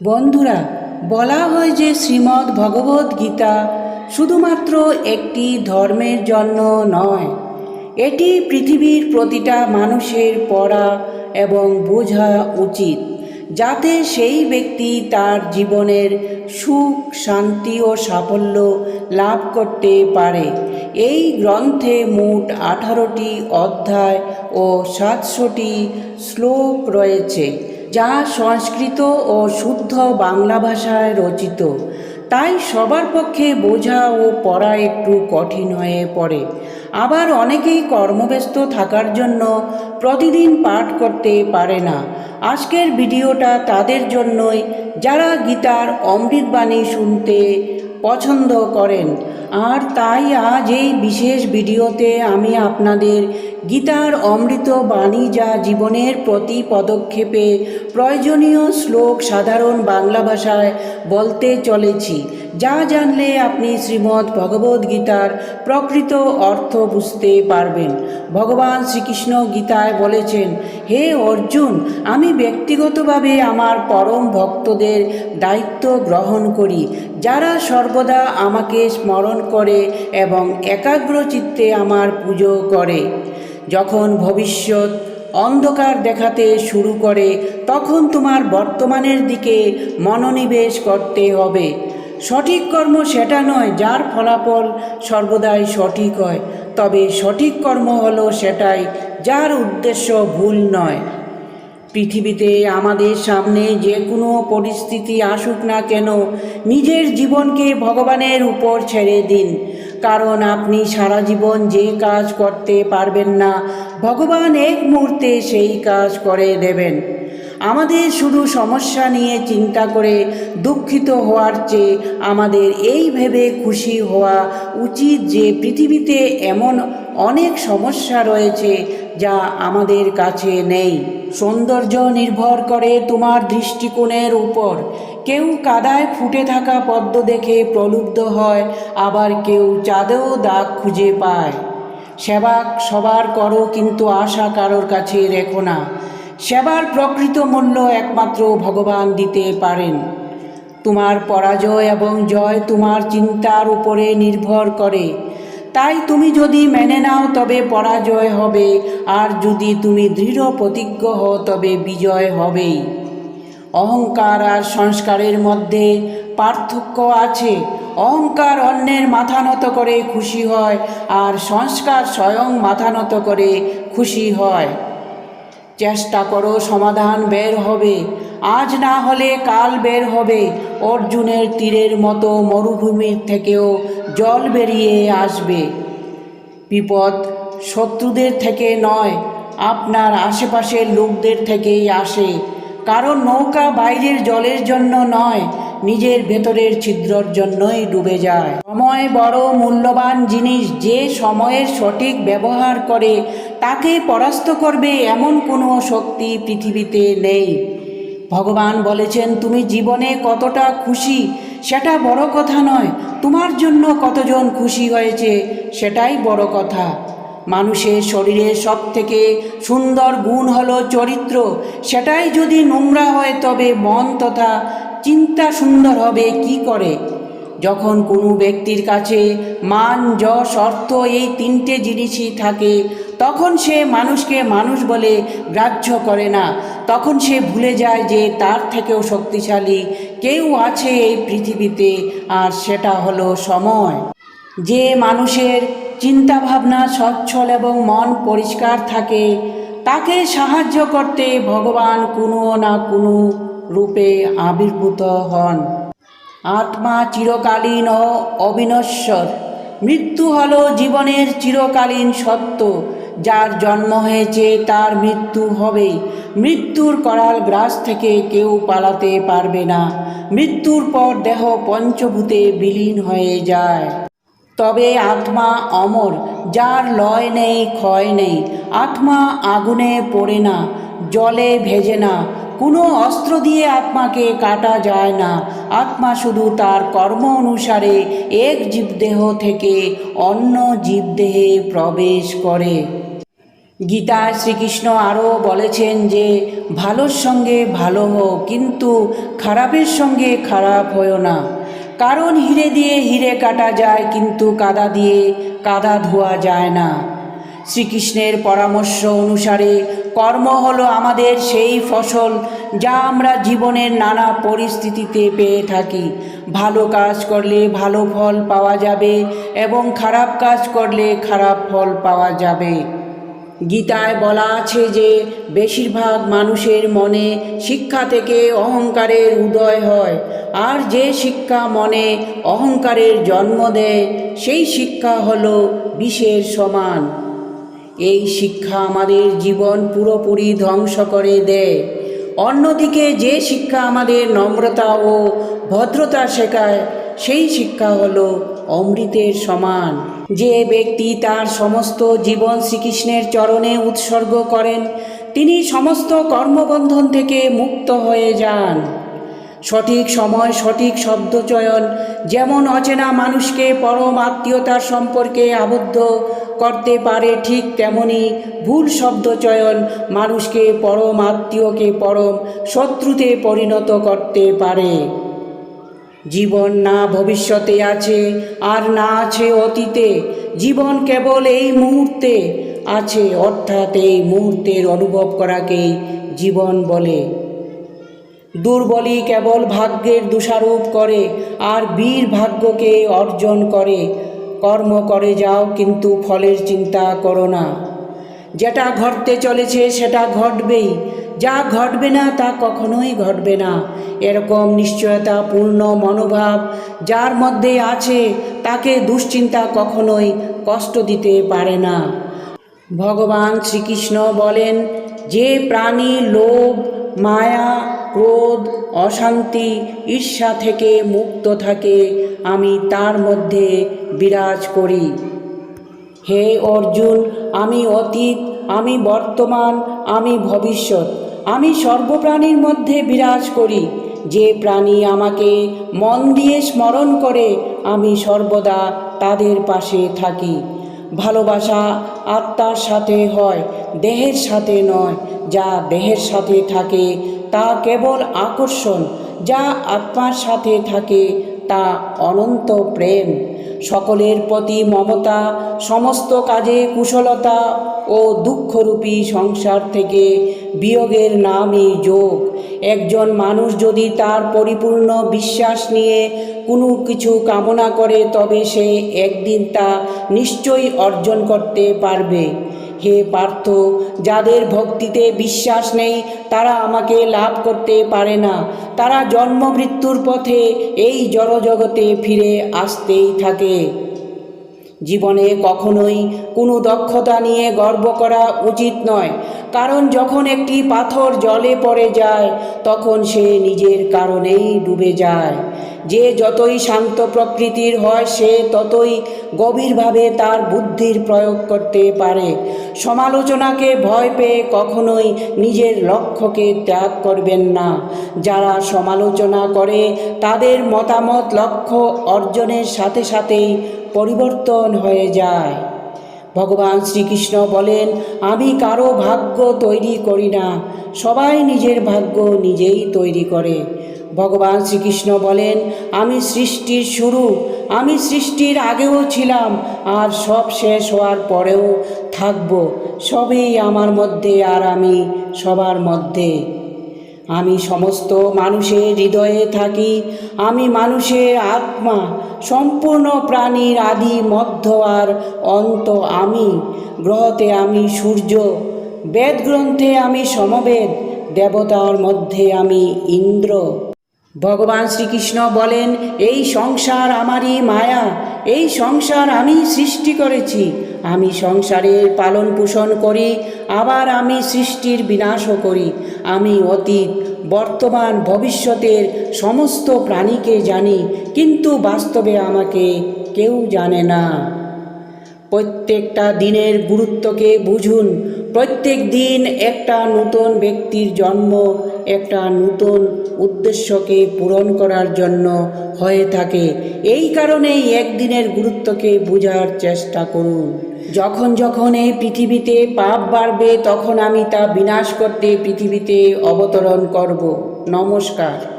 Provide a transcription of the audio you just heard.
বন্ধুরা, বলা হয় যে শ্রীমদ্ ভগবদ্ গীতা শুধুমাত্র একটি ধর্মের জন্য নয়, এটি পৃথিবীর প্রতিটা মানুষের পড়া এবং বোঝা উচিত, যাতে সেই ব্যক্তি তার জীবনের সুখ, শান্তি ও সাফল্য লাভ করতে পারে। এই গ্রন্থে মোট আঠারোটি অধ্যায় ও সাতশোটি শ্লোক রয়েছে। যা সংস্কৃত ও শুদ্ধ বাংলা ভাষায় রচিত। তাই সবার পক্ষে বোঝা ও পড়া একটু কঠিন হয়ে পড়ে। আবার অনেকেই কর্মব্যস্ত থাকার জন্য প্রতিদিন পাঠ করতে পারে না। আজকের ভিডিওটা তাদের জন্যই। যারা গীতার অমৃতবাণী শুনতে পছন্দ করেন আর তাই আজ এই বিশেষ ভিডিওতে আমি আপনাদের গীতার অমৃত বাণী যা জীবনের প্রতি পদক্ষেপে প্রয়োজনীয় শ্লোক সাধারণ বাংলা ভাষায় বলতে চলেছি, যা জানলে আপনি শ্রীমদ্ ভগবদ্ গীতার প্রকৃত অর্থ বুঝতে পারবেন। ভগবান শ্রীকৃষ্ণ গীতায় বলেছেন, হে অর্জুন, আমি ব্যক্তিগতভাবে আমার পরম ভক্তদের দায়িত্ব গ্রহণ করি। যারা সর্বদা আমাকে স্মরণ করে এবং একাগ্র চিত্তে আমার পুজো করে, যখন ভবিষ্যৎ অন্ধকার দেখাতে শুরু করে, তখন তোমার বর্তমানের দিকে মনোনিবেশ করতে হবে। সঠিক কর্ম সেটা নয়, যার ফলাফল সর্বদাই সঠিক হয়, তবে সঠিক কর্ম হলো সেটাই, যার উদ্দেশ্য ভুল নয়। পৃথিবীতে আমাদের সামনে যে কোনো পরিস্থিতি আসুক না কেন, নিজের জীবনকে ভগবানের উপর ছেড়ে দিন। কারণ আপনি সারা জীবন যে কাজ করতে পারবেন না, ভগবান এক মুহূর্তে সেই কাজ করে দেবেন। আমাদের শুধু সমস্যা নিয়ে চিন্তা করে দুঃখিত হওয়ার চেয়ে আমাদের এই ভেবে খুশি হওয়া উচিত যে পৃথিবীতে এমন অনেক সমস্যা রয়েছে যা আমাদের কাছে নেই। সৌন্দর্য নির্ভর করে তোমার দৃষ্টিকোণের উপর। কেউ কাদায় ফুটে থাকা পদ্ম দেখে প্রলুব্ধ হয়, আবার কেউ চাঁদেও দাগ খুঁজে পায়। সেবা সবার করো কিন্তু আশা কারোর কাছে রেখো না। সেবার প্রকৃত মূল্য একমাত্র ভগবান দিতে পারেন। তোমার পরাজয় এবং জয় তোমার চিন্তার উপরে নির্ভর করে। তাই তুমি যদি মেনে নাও তবে পরাজয় হবে, আর যদি তুমি দৃঢ় প্রতিজ্ঞ হও তবে বিজয় হবেই। অহংকার আর সংস্কারের মধ্যে পার্থক্য আছে। অহংকার অন্যের মাথা নত করে খুশি হয়, আর সংস্কার স্বয়ং মাথা নত করে খুশি হয়। চেষ্টা করো, সমাধান বের হবে। আজ না হলে কাল বের হবে। অর্জুনের তীরের মতো মরুভূমির থেকেও জল বেরিয়ে আসবে। বিপদ শত্রুদের থেকে নয়, আপনার আশেপাশের লোকদের থেকেই আসে। কারণ নৌকা বাইরের জলের জন্য নয়, নিজের ভেতরের ছিদ্রর জন্যই ডুবে যায়। সময় বড়, মূল্যবান জিনিস যে সময়ের সঠিক ব্যবহার করে তাকে পরাস্ত করবে এমন কোনো শক্তি পৃথিবীতে নেই। ভগবান বলেছেন, তুমি জীবনে কতটা খুশি, সেটা বড় কথা নয়। তোমার জন্য কতজন খুশি হয়েছে, সেটাই বড় কথা। মানুষের শরীরের সব থেকে সুন্দর গুণ হলো চরিত্র। সেটাই যদি নোংরা হয়, তবে মন তথা চিন্তা সুন্দর হবে, কি করে? যখন কোনো ব্যক্তির কাছে মান, যশ, অর্থ এই তিনটে জিনিসই থাকে, তখন সে মানুষকে মানুষ বলে গ্রাহ্য করে না। তখন সে ভুলে যায় যে তার থেকেও শক্তিশালী কেউ আছে এই পৃথিবীতে, আর সেটা হলো সময়। যে মানুষের চিন্তাভাবনা সচ্ছল এবং মন পরিষ্কার থাকে, তাকে সাহায্য করতে ভগবান কোনো না কোনো রূপে আবির্ভূত হন। আত্মা চিরকালীন ও অবিনশ্বর। মৃত্যু হল জীবনের চিরকালীন সত্য, যার জন্ম হয়েছে তার মৃত্যু হবে মৃত্যুর করাল গ্রাস থেকে কেউ পালাতে পারবে না। মৃত্যুর পর দেহ পঞ্চভূতে বিলীন হয়ে যায়। তবে আত্মা অমর, যার লয় নেই, ক্ষয় নেই। আত্মা আগুনে পড়ে না, জলে ভেজে না কোনো অস্ত্র দিয়ে আত্মাকে কাটা যায় না। আত্মা শুধু তার কর্ম অনুসারে এক জীবদেহ থেকে অন্য জীবদেহে প্রবেশ করে। গীতায় শ্রীকৃষ্ণ আরও বলেছেন যে, ভালোর সঙ্গে ভালো হো কিন্তু খারাপের সঙ্গে খারাপ হয়েও না। কারণ হিরে দিয়ে হিরে কাটা যায়, কিন্তু কাদা দিয়ে কাদা ধোয়া যায় না। শ্রীকৃষ্ণের পরামর্শ অনুসারে কর্ম হলো আমাদের সেই ফসল যা আমরা জীবনের নানা পরিস্থিতিতে পেয়ে থাকি। ভালো কাজ করলে ভালো ফল পাওয়া যাবে এবং খারাপ কাজ করলে খারাপ ফল পাওয়া যাবে। গীতায় বলা আছে যে, বেশিরভাগ মানুষের মনে শিক্ষা থেকে অহংকারের উদয় হয়। আর যে শিক্ষা মনে অহংকারের জন্ম দেয়, সেই শিক্ষা হলো বিষের সমান। এই শিক্ষা আমাদের জীবন পুরোপুরি ধ্বংস করে দেয়। অন্যদিকে যে শিক্ষা আমাদের নম্রতা ও ভদ্রতা শেখায়, সেই শিক্ষা হলো অমৃতের সমান। যে ব্যক্তি তার সমস্ত জীবন শ্রীকৃষ্ণের চরণে উৎসর্গ করেন, তিনি সমস্ত কর্মবন্ধন থেকে মুক্ত হয়ে যান। সঠিক সময়, সঠিক শব্দচয়ন, যেমন অচেনা মানুষকে পরম আত্মীয়তার সম্পর্কে আবদ্ধ করতে পারে ঠিক তেমনি ভুল শব্দচয়ন মানুষকে পরম আত্মীয়কে পরম শত্রুতে পরিণত করতে পারে। জীবন না ভবিষ্যতে আছে, আর না আছে অতীতে। জীবন কেবল এই মুহূর্তে আছে, অর্থাৎ এই মুহূর্তের অনুভব করাকেই জীবন বলে। দুর্বলই কেবল ভাগ্যের দোষারোপ করে, আর বীর ভাগ্যকে অর্জন করে। কর্ম করে যাও, কিন্তু ফলের চিন্তা করো না। যেটা ঘটতে চলেছে, সেটা ঘটবেই। যা ঘটবে না, তা কখনোই ঘটবে না। এরকম নিশ্চয়তা পূর্ণ মনোভাব যার মধ্যে আছে, তাকে দুশ্চিন্তা কখনোই কষ্ট দিতে পারে না। ভগবান শ্রীকৃষ্ণ বলেন, যে প্রাণী লোভ, মায়া, ক্রোধ, অশান্তি, ঈর্ষা থেকে মুক্ত থাকে আমি তার মধ্যে বিরাজ করি। হে অর্জুন, আমি অতীত, আমি বর্তমান, আমি ভবিষ্যৎ। আমি সর্বপ্রাণীর মধ্যে বিরাজ করি। যে প্রাণী আমাকে মন দিয়ে স্মরণ করে, আমি সর্বদা তাদের পাশে থাকি। ভালোবাসা আত্মার সাথে হয়, দেহের সাথে নয়। যা দেহের সাথে থাকে, তা কেবল আকর্ষণ। যা আত্মার সাথে থাকে তা অনন্ত প্রেম। সকলের প্রতি মমতা, সমস্ত কাজে কুশলতা ও দুঃখরূপী সংসার থেকে বিয়োগের নামই যোগ। একজন মানুষ যদি তার পরিপূর্ণ বিশ্বাস নিয়ে কোনো কিছু কামনা করে, তবে সে একদিন তা নিশ্চয়ই অর্জন করতে পারবে। হে পার্থ, যাদের ভক্তিতে বিশ্বাস নেই, তারা আমাকে লাভ করতে পারে না। তারা জন্ম মৃত্যুর পথে এই জড়জগতে ফিরে আসতেই থাকে। জীবনে কখনোই কোনো দক্ষতা নিয়ে গর্ব করা উচিত নয়। কারণ যখন একটি পাথর জলে পড়ে যায়, তখন সে নিজের কারণেই ডুবে যায়। যে যতই শান্ত প্রকৃতির হয়, সে ততই গভীরভাবে তার বুদ্ধির প্রয়োগ করতে পারে। সমালোচনাকে ভয় পেয়ে কখনোই নিজের লক্ষ্যকে ত্যাগ করবেন না। যারা সমালোচনা করে, তাদের মতামত, লক্ষ্য অর্জনের সাথে সাথেই পরিবর্তন হয়ে যায়। ভগবান শ্রীকৃষ্ণ বলেন, আমি কারও ভাগ্য তৈরি করি না। সবাই নিজের ভাগ্য নিজেই তৈরি করে। ভগবান শ্রীকৃষ্ণ বলেন, আমি সৃষ্টির শুরু, আমি সৃষ্টির আগেও ছিলাম, আর সব শেষ হওয়ার পরেও থাকব, সবই আমার মধ্যে আর আমি সবার মধ্যে। আমি সমস্ত মানুষের হৃদয়ে থাকি, আমি মানুষের আত্মা, সম্পূর্ণ প্রাণীর আদি, মধ্য আর অন্ত আমি। গ্রহতে আমি সূর্য বেদ গ্রন্থে আমি সমবেদ, দেবতার মধ্যে আমি ইন্দ্র। ভগবান শ্রীকৃষ্ণ বলেন, এই সংসার আমারই মায়া, এই সংসার আমি সৃষ্টি করেছি। আমি সংসারের পালন পোষণ করি, আবার আমি সৃষ্টির বিনাশও করি। আমি অতীত, বর্তমান, ভবিষ্যতের সমস্ত প্রাণীকে জানি, কিন্তু বাস্তবে আমাকে কেউ জানে না। প্রত্যেকটা দিনের গুরুত্বকে বুঝুন, প্রত্যেক দিন একটা নতুন ব্যক্তির জন্ম একটা নতুন উদ্দেশ্যকে পূরণ করার জন্য হয়ে থাকে। এই কারণেই একদিনের গুরুত্বকে বোঝার চেষ্টা করুন। যখন যখন এই পৃথিবীতে পাপ বাড়বে, তখন আমি তা বিনাশ করতে পৃথিবীতে অবতরণ করব। নমস্কার।